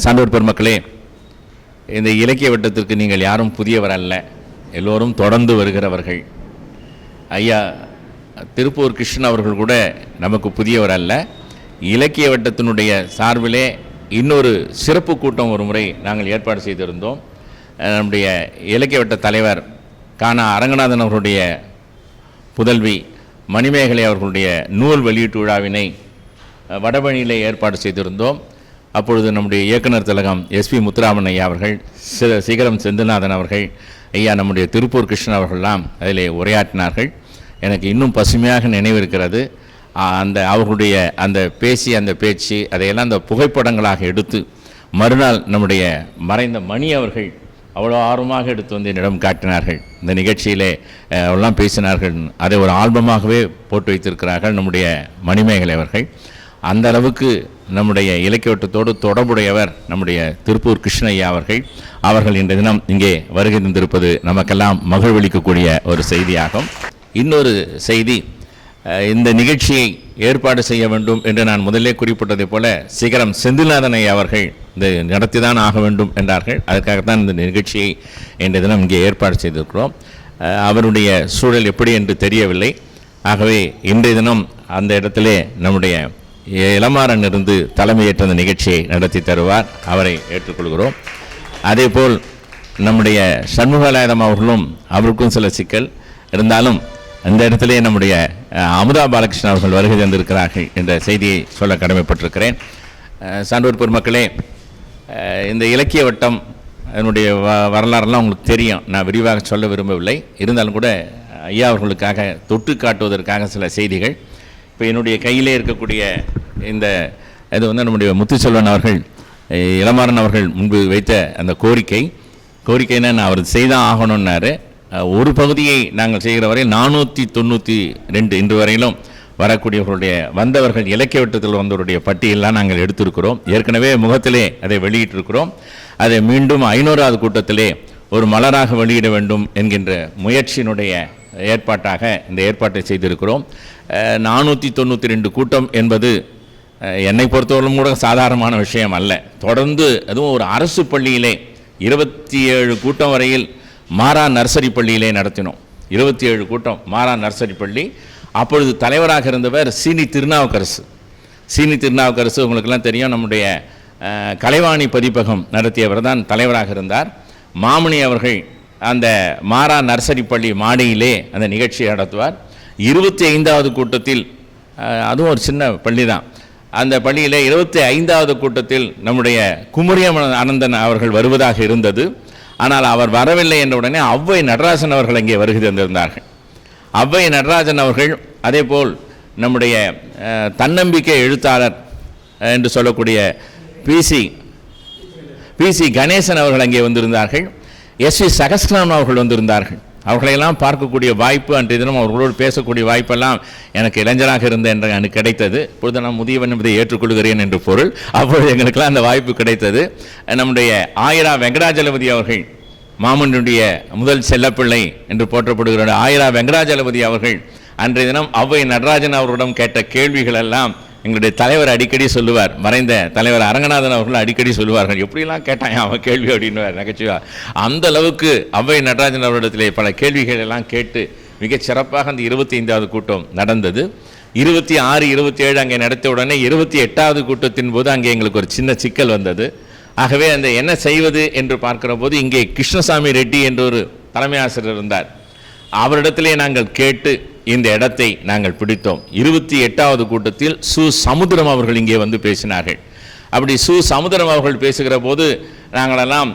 சான்றோர் பெருமக்களே இந்த இலக்கிய வட்டத்திற்கு நீங்கள் யாரும் புதியவர் அல்ல. எல்லோரும் தொடர்ந்து வருகிறவர்கள். ஐயா திருப்பூர் கிருஷ்ணன் அவர்கள் கூட நமக்கு புதியவர் அல்ல. இலக்கிய வட்டத்தினுடைய சார்பிலே இன்னொரு சிறப்பு கூட்டம் ஒரு முறை நாங்கள் ஏற்பாடு செய்திருந்தோம். நம்முடைய இலக்கிய வட்ட தலைவர் கானா அரங்கநாதன் அவர்களுடைய புதல்வி மணிமேகலை அவர்களுடைய நூல் வெளியீட்டு விழாவினை அஹ், ஏற்பாடு செய்திருந்தோம். அப்பொழுது நம்முடைய இயக்குனர் திலகம் எஸ்பி முத்துராமன் ஐயா அவர்கள் சில சிகரம் செந்தில்நாதன் அவர்கள் ஐயா நம்முடைய திருப்பூர் கிருஷ்ணன் அவர்கள்லாம் அதிலே உரையாற்றினார்கள். எனக்கு இன்னும் பசுமையாக நினைவிருக்கிறது. அந்த அவர்களுடைய அந்த பேசி அந்த பேச்சு அதையெல்லாம் அந்த புகைப்படங்களாக எடுத்து மறுநாள் நம்முடைய மறைந்த மணி அவர்கள் அவ்வளோ ஆர்வமாக எடுத்து வந்து என்னிடம் காட்டினார்கள். இந்த நிகழ்ச்சியிலே அவெல்லாம் பேசினார்கள். அதை ஒரு ஆல்பமாகவே போட்டு வைத்திருக்கிறார்கள் நம்முடைய மணிமேகலை அவர்கள். அந்த அளவுக்கு நம்முடைய இலக்கியவட்டத்தோடு தொடர்புடையவர் நம்முடைய திருப்பூர் கிருஷ்ணய்யா அவர்கள். அவர்கள் இன்றைய தினம் இங்கே வருகை தந்திருப்பது நமக்கெல்லாம் மகிழ்வளிக்கக்கூடிய ஒரு செய்தியாகும். இன்னொரு செய்தி இந்த நிகழ்ச்சியை ஏற்பாடு செய்ய வேண்டும் என்று நான் முதலே குறிப்பிட்டதைப் போல சிகரம் செந்தில்நாதனை அவர்கள் இந்த நடத்திதான் ஆக வேண்டும் என்றார்கள். அதற்காகத்தான் இந்த நிகழ்ச்சியை இன்றைய தினம் இங்கே ஏற்பாடு செய்திருக்கிறோம். அவருடைய சூழல் எப்படி என்று தெரியவில்லை. ஆகவே இன்றைய தினம் அந்த இடத்திலே நம்முடைய இளமாறன் இருந்து தலைமையேற்ற அந்த நிகழ்ச்சியை நடத்தி தருவார். அவரை ஏற்றுக்கொள்கிறோம். அதேபோல் நம்முடைய சண்முகலாயுதம் அவர்களும் அவருக்கும் சில சிக்கல். இருந்தாலும் அந்த இடத்திலே நம்முடைய அமுதா பாலகிருஷ்ணன் அவர்கள் வருகை தந்திருக்கிறார்கள் என்ற செய்தியை சொல்ல கடமைப்பட்டிருக்கிறேன். அஹ், சான்றோர் பெருமக்களே இந்த இலக்கிய வட்டம் அதனுடைய வ வரலாறுலாம் உங்களுக்கு தெரியும். நான் விரிவாக சொல்ல விரும்பவில்லை. இருந்தாலும் கூட ஐயா அவர்களுக்காக தொட்டு காட்டுவதற்காக சில செய்திகள். இப்போ என்னுடைய கையிலே இருக்கக்கூடிய இந்த இது வந்து நம்முடைய முத்துச்செல்வன் அவர்கள் இளமாறன் அவர்கள் முன்பு வைத்த அந்த கோரிக்கை. கோரிக்கைன்னா நான் அவர் செய்தான் ஆகணும்னாரு. ஒரு பகுதியை நாங்கள் செய்கிற வரையில் நானூற்றி தொண்ணூற்றி ரெண்டு இன்று வரையிலும் வரக்கூடியவர்களுடைய வந்தவர்கள் இலக்கிய வட்டத்தில் வந்தவருடைய பட்டியலாம் நாங்கள் எடுத்திருக்கிறோம். ஏற்கனவே முகத்திலே அதை வெளியிட்டிருக்கிறோம். அதை மீண்டும் ஐநூறாவது கூட்டத்திலே ஒரு மலராக வெளியிட வேண்டும் என்கின்ற முயற்சியினுடைய ஏற்பாட்டாக இந்த ஏற்பாட்டை செய்திருக்கிறோம். நானூற்றி தொண்ணூற்றி ரெண்டு கூட்டம் என்பது என்னை பொறுத்தவரையிலும் கூட சாதாரணமான விஷயம் அல்ல. தொடர்ந்து அதுவும் ஒரு அரசு பள்ளியிலே இருபத்தி ஏழு கூட்டம் வரையில் மாறா நர்சரி பள்ளியிலே நடத்தினோம். இருபத்தி ஏழு கூட்டம் மாறா நர்சரி பள்ளி. அப்பொழுது தலைவராக இருந்தவர் சீனி திருநாவுக்கரசு. சீனி திருநாவுக்கரசு உங்களுக்கெல்லாம் தெரியும் நம்முடைய கலைவாணி பதிப்பகம் நடத்தியவர் தான் தலைவராக இருந்தார். மாமணி அவர்கள் அந்த மாறா நர்சரி பள்ளி மாடியிலே அந்த நிகழ்ச்சியை நடத்துவார். இருபத்தி ஐந்தாவது கூட்டத்தில் அதுவும் ஒரு சின்ன பள்ளி தான் அந்த பள்ளியில் இருபத்தி ஐந்தாவது கூட்டத்தில் நம்முடைய குமரியம் அனந்தன் அவர்கள் வருவதாக இருந்தது. ஆனால் அவர் வரவில்லை என்ற உடனே ஔவை நடராஜன் அவர்கள் அங்கே வருகை தந்திருந்தார்கள். ஔவை நடராஜன் அவர்கள் அதேபோல் நம்முடைய தன்னம்பிக்கை எழுத்தாளர் என்று சொல்லக்கூடிய பிசி பிசி கணேசன் அவர்கள் அங்கே வந்திருந்தார்கள். எஸ் வி சகஸ்ராம் அவர்கள் வந்திருந்தார்கள். அவர்களையெல்லாம் பார்க்கக்கூடிய வாய்ப்பு அன்றைய தினம் அவர்களோடு பேசக்கூடிய வாய்ப்பெல்லாம் எனக்கு இளைஞராக இருந்த என்று எனக்கு கிடைத்தது. இப்பொழுது நான் முதியவன் என்பதை ஏற்றுக்கொள்கிறேன் என்று பொருள். அப்பொழுது எங்களுக்கெல்லாம் அந்த வாய்ப்பு கிடைத்தது. நம்முடைய ஆயிரா வெங்கடாஜலபதி அவர்கள் மாமனுடைய முதல் செல்லப்பிள்ளை என்று போற்றப்படுகிற ஆயிரா வெங்கடாஜலபதி அவர்கள் அன்றைய தினம் ஔவை நடராஜன் அவர்களிடம் கேட்ட கேள்விகள் எல்லாம் எங்களுடைய தலைவர் அடிக்கடி சொல்லுவார் மறைந்த தலைவர் அரங்கநாதன் அவர்கள் அடிக்கடி சொல்லுவார்கள். எப்படிலாம் கேட்டான் அவன் கேள்வி? அப்படின்னு நகைச்சுவா. அந்த அளவுக்கு ஔவை நடராஜன் அவரிடத்திலே பல கேள்விகள் எல்லாம் கேட்டு மிகச் சிறப்பாக அந்த இருபத்தி ஐந்தாவது கூட்டம் நடந்தது. இருபத்தி ஆறு இருபத்தி ஏழு அங்கே நடத்த உடனே இருபத்தி எட்டாவது கூட்டத்தின் போது அங்கே எங்களுக்கு ஒரு சின்ன சிக்கல் வந்தது. ஆகவே அந்த என்ன செய்வது? என்று பார்க்கிற போது இங்கே கிருஷ்ணசாமி ரெட்டி என்ற ஒரு தலைமை ஆசிரியர் இருந்தார். அவரிடத்திலே நாங்கள் கேட்டு இந்த இடத்தை நாங்கள் பிடித்தோம். இருபத்தி எட்டாவது கூட்டத்தில் சு. சமுத்திரம் அவர்கள் இங்கே வந்து பேசினார்கள். அப்படி சு. சமுத்திரம் அவர்கள் பேசுகிற போது நாங்களெல்லாம்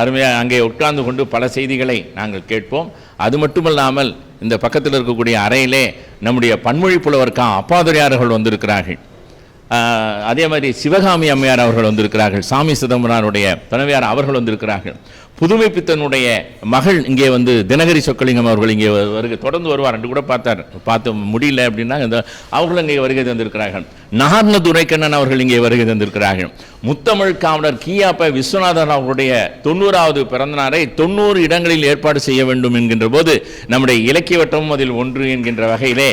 அருமையாக அங்கே உட்கார்ந்து கொண்டு பல செய்திகளை நாங்கள் கேட்போம். அது மட்டுமல்லாமல் இந்த பக்கத்தில் இருக்கக்கூடிய அறையிலே நம்முடைய பன்மொழி புலவர்க்கா அப்பாதுரையார்கள் வந்திருக்கிறார்கள். அதே மாதிரி சிவகாமி அம்மையார் அவர்கள் வந்திருக்கிறார்கள். சாமி சிதம்பரனாருடைய துணைவியார் அவர்கள் வந்திருக்கிறார்கள். புதுமை பித்தனுடைய மகள் இங்கே வந்து தினகரி சொக்கலிங்கம் அவர்கள் இங்கே வருகை தொடர்ந்து வருவார் என்று கூட பார்த்தார். பார்த்து முடியல அப்படின்னா இந்த அவர்கள் இங்கே வருகை தந்திருக்கிறார்கள். நகார்ன துரைக்கண்ணன் அவர்கள் இங்கே வருகை தந்திருக்கிறார்கள். முத்தமிழ் காவலர் கியாப்ப விஸ்வநாதன் அவர்களுடைய தொண்ணூறாவது பிறந்தநாளை தொண்ணூறு இடங்களில் ஏற்பாடு செய்ய வேண்டும் என்கின்ற போது நம்முடைய இலக்கிய வட்டமும் அதில் ஒன்று என்கின்ற வகையிலே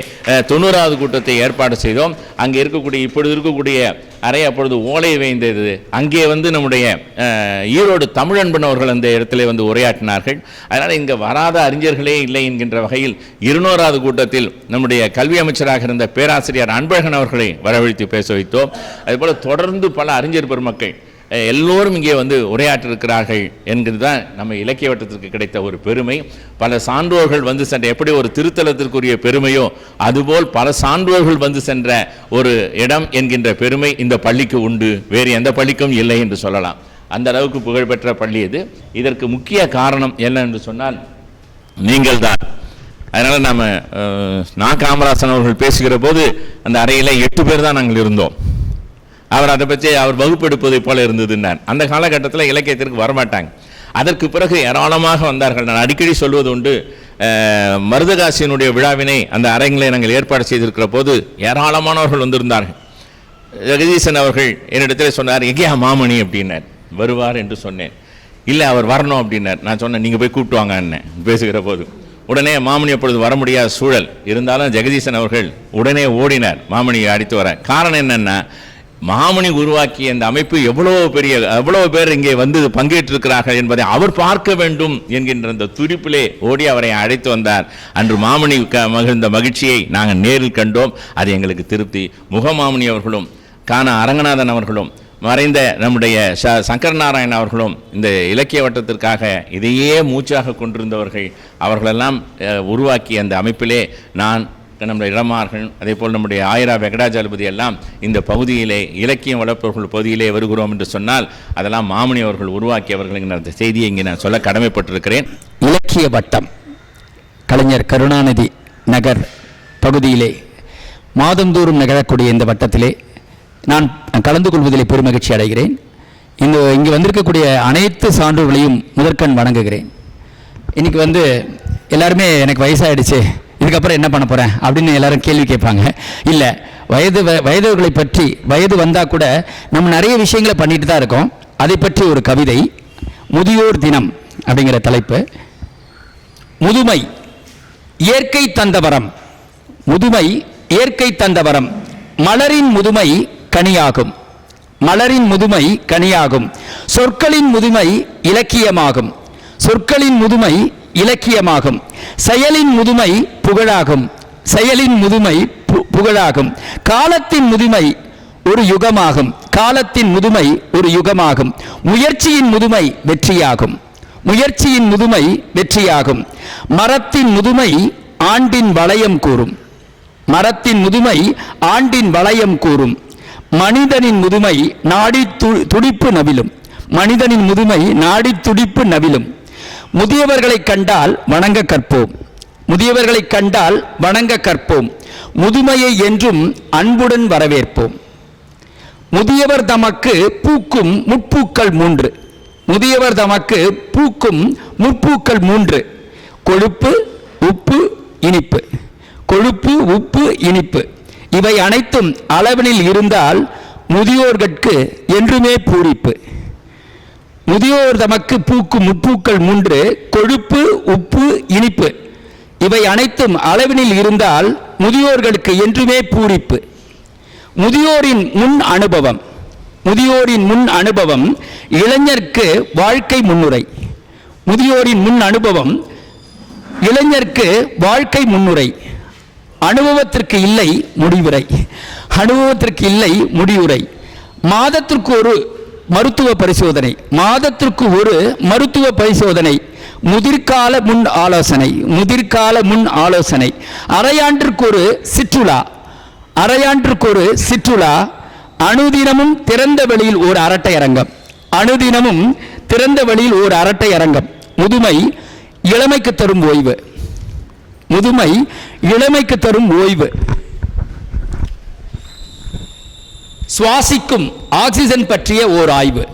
தொண்ணூறாவது கூட்டத்தை ஏற்பாடு செய்தோம். அங்கே இருக்கக்கூடிய இப்பொழுது இருக்கக்கூடிய அறை அப்பொழுது ஓலை வேந்தது. அங்கே வந்து நம்முடைய ஈரோடு தமிழன்பன் அவர்கள் அந்த இடத்துல வந்து உரையாற்றினார்கள். அதனால் இங்கே வராத அறிஞர்களே இல்லை என்கின்ற வகையில் இருநூறாவது கூட்டத்தில் நம்முடைய கல்வி அமைச்சராக இருந்த பேராசிரியர் அன்பழகன் அவர்களை வரவழைத்து பேச வைத்தோம். அதுபோல் தொடர்ந்து பல அறிஞர் பெருமக்கள் எல்லோரும் இங்கே வந்து உரையாற்றிருக்கிறார்கள் என்கிறது தான் நம்ம இலக்கிய வட்டத்திற்கு கிடைத்த ஒரு பெருமை. பல சான்றோர்கள் வந்து சென்ற எப்படி ஒரு திருத்தலத்திற்குரிய பெருமையோ அதுபோல் பல சான்றோர்கள் வந்து சென்ற ஒரு இடம் என்கின்ற பெருமை இந்த பள்ளிக்கு உண்டு. வேறு எந்த பள்ளிக்கும் இல்லை என்று சொல்லலாம். அந்த அளவுக்கு புகழ்பெற்ற பள்ளி இது. இதற்கு முக்கிய காரணம் என்ன என்று சொன்னால் நீங்கள் தான் அதனால் நம்ம நா. காமராசன் அவர்கள் பேசுகிற போது அந்த அறையில் எட்டு பேர் தான் நாங்கள் இருந்தோம். அவர் அதை பற்றி அவர் வகுப்பெடுப்பதை போல இருந்ததுன்னார். அந்த காலகட்டத்தில் இலக்கியத்திற்கு வரமாட்டாங்க. அதற்கு பிறகு ஏராளமாக வந்தார்கள். நான் அடிக்கடி சொல்வது உண்டு மருதகாசியினுடைய விழாவினை அந்த அரங்கிலே நாங்கள் ஏற்பாடு செய்திருக்கிற போது ஏராளமானவர்கள் வந்திருந்தார்கள். ஜெகதீசன் அவர்கள் என்னிடத்தில் சொன்னார் எங்கேயா மாமணி? அப்படின்னார். வருவார் என்று சொன்னேன். இல்லை அவர் வரணும் அப்படின்னார். நான் சொன்னேன் நீங்கள் போய் கூப்பிட்டு வாங்க பேசுகிற போது. உடனே மாமணி அப்பொழுது வர முடியாத சூழல். இருந்தாலும் ஜெகதீசன் அவர்கள் உடனே ஓடினார். மாமணியை அடித்து வர. காரணம் என்னென்னா மாமணி உருவாக்கிய இந்த அமைப்பு எவ்வளவு பெரிய எவ்வளவு பேர் இங்கே வந்து பங்கேற்றிருக்கிறார்கள் என்பதை அவர் பார்க்க வேண்டும் என்கின்ற அந்த துடிப்பிலே ஓடி அவரை அழைத்து வந்தார். அன்று மாமணி க- மகிழ்ந்த மகிழ்ச்சியை நாங்கள் நேரில் கண்டோம். அது எங்களுக்கு திருப்தி. முகமாமணி அவர்களும் காண அரங்கநாதன் அவர்களும் மறைந்த நம்முடைய ச சங்கர் நாராயண் அவர்களும் இந்த இலக்கிய வட்டத்திற்காக இதையே மூச்சாக கொண்டிருந்தவர்கள் அவர்களெல்லாம் உருவாக்கிய அந்த அமைப்பிலே நான் நம்முடைய இடமார்கள் அதே போல் நம்முடைய ஆயிரா வெங்கடாஜலபதி எல்லாம் இந்த பகுதியிலே இலக்கியம் வளர்ப்பவர்கள் பகுதியிலே வருகிறோம் என்று சொன்னால் அதெல்லாம் மாமணி அவர்கள் உருவாக்கியவர்கள் என்கிற அந்த செய்தியை இங்கே நான் சொல்ல கடமைப்பட்டிருக்கிறேன். இலக்கிய வட்டம் கலைஞர் கருணாநிதி நகர் பகுதியிலே மாதந்தோறும் நிகழக்கூடிய இந்த வட்டத்திலே நான் கலந்து கொள்வதிலே பெருமகிழ்ச்சி அடைகிறேன். இந்த இங்கே வந்திருக்கக்கூடிய அனைத்து சான்றுகளையும் முதற்கண் வணங்குகிறேன். இன்னைக்கு வந்து எல்லாருமே எனக்கு வயசாகிடுச்சு இதுக்கப்புறம் என்ன பண்ண போகிறேன் அப்படின்னு எல்லாரும் கேள்வி கேட்பாங்க. இல்லை வயது வ- வயதுகளை பற்றி வயது வந்தால் கூட நம்ம நிறைய விஷயங்களை பண்ணிட்டு தான் இருக்கோம். அதை பற்றி ஒரு கவிதை முதியோர் தினம் அப்படிங்கிற தலைப்பு. முதுமை இயற்கை தந்த வரம். முதுமை இயற்கை தந்த வரம். மலரின் முதுமை கனியாகும். மலரின் முதுமை கனியாகும். சொற்களின் முதுமை இலக்கியமாகும். சொற்களின் முதுமை இலக்கியமாகும். செயலின் முதுமை புகழாகும். செயலின் முதுமை பு- புகழாகும். காலத்தின் முதுமை ஒரு யுகமாகும். காலத்தின் முதுமை ஒரு யுகமாகும். முயற்சியின் முதுமை வெற்றியாகும். முயற்சியின் முதுமை வெற்றியாகும். மரத்தின் முதுமை ஆண்டின் வளையம் கூறும். மரத்தின் முதுமை ஆண்டின் வளையம் கூறும். மனிதனின் முதுமை நாடி து- துடிப்பு நவிலும். மனிதனின் முதுமை நாடி துடிப்பு நவிலும். முதியவர்களை கண்டால் வணங்க கற்போம். முதியவர்களை கண்டால் வணங்க கற்போம். முதுமையை என்றும் அன்புடன் வரவேற்போம். முதியவர் தமக்கு பூக்கும் முட்பூக்கள் மூன்று. முதியவர் தமக்கு பூக்கும் முட்பூக்கள் மூன்று. கொழுப்பு உப்பு இனிப்பு. கொழுப்பு உப்பு இனிப்பு. இவை அனைத்தும் அளவனில் இருந்தால் முதியோர்கட்கு என்றுமே பூரிப்பு. முதியோர் தமக்கு பூக்கும் முப்பூக்கள் மூன்று கொழுப்பு உப்பு இனிப்பு. இவை அனைத்தும் அளவினில் இருந்தால் முதியோர்களுக்கு என்றுமே பூரிப்பு. முதியோரின் முன் அனுபவம். முதியோரின் முன் அனுபவம் இளைஞர்க்கு வாழ்க்கை முன்னுரை. முதியோரின் முன் அனுபவம் இளைஞர்க்கு வாழ்க்கை முன்னுரை. அனுபவத்திற்கு இல்லை முடிவுரை. அனுபவத்திற்கு இல்லை முடிவுரை. மாதத்திற்கு ஒரு மருத்துவ பரிசோதனை. மாதத்திற்கு ஒரு மருத்துவ பரிசோதனை. முதிர்கால முன் ஆலோசனை. முதிர்கால முன் ஆலோசனை. அரையாண்டிற்கு ஒரு சிற்றுலா. அரையாண்டிற்கு ஒரு சிற்றுலா. அனுதினமும் திறந்த வெளியில் ஒரு அரட்டை அரங்கம். அனுதினமும் திறந்த வெளியில் ஒரு அரட்டை அரங்கம். முதுமை இளமைக்கு தரும் ஓய்வு. முதுமை இளமைக்கு தரும் ஓய்வு. சுவாசிக்கும் ஆக்சிஜன் பற்றிய ஓர் ஆய்வு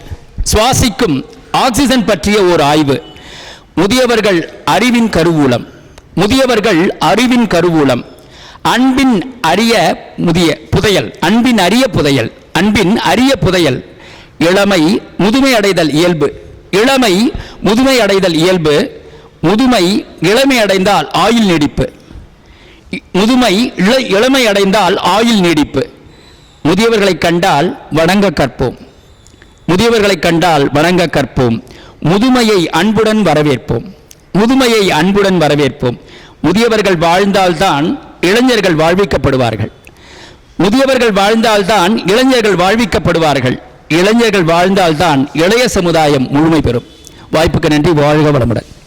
சுவாசிக்கும் ஆக்சிஜன் பற்றிய ஓர் ஆய்வு முதியவர்கள் அறிவின் கருவூலம். முதியவர்கள் அறிவின் கருவூலம். அன்பின் அரிய முதிய புதையல். அன்பின் அரிய புதையல். அன்பின் அரிய புதையல். இளமை முதுமை அடைதல் இயல்பு. இளமை முதுமை அடைதல் இயல்பு. முதுமை இளமை அடைந்தால் ஆயுள் நீடிப்பு. முதுமை இள- இளமை அடைந்தால் ஆயுள் நீடிப்பு. முதியவர்களை கண்டால் வணங்க கற்போம். முதியவர்களை கண்டால் வணங்க கற்போம். முதுமையை அன்புடன் வரவேற்போம். முதுமையை அன்புடன் வரவேற்போம். முதியவர்கள் வாழ்ந்தால்தான் இளைஞர்கள் வாழ்விக்கப்படுவார்கள். முதியவர்கள் வாழ்ந்தால்தான் இளைஞர்கள் வாழ்விக்கப்படுவார்கள். இளைஞர்கள் வாழ்ந்தால்தான் இளைய சமுதாயம் முழுமை பெறும். வாய்ப்புக்கு நன்றி. வாழ்க வளமுடன்.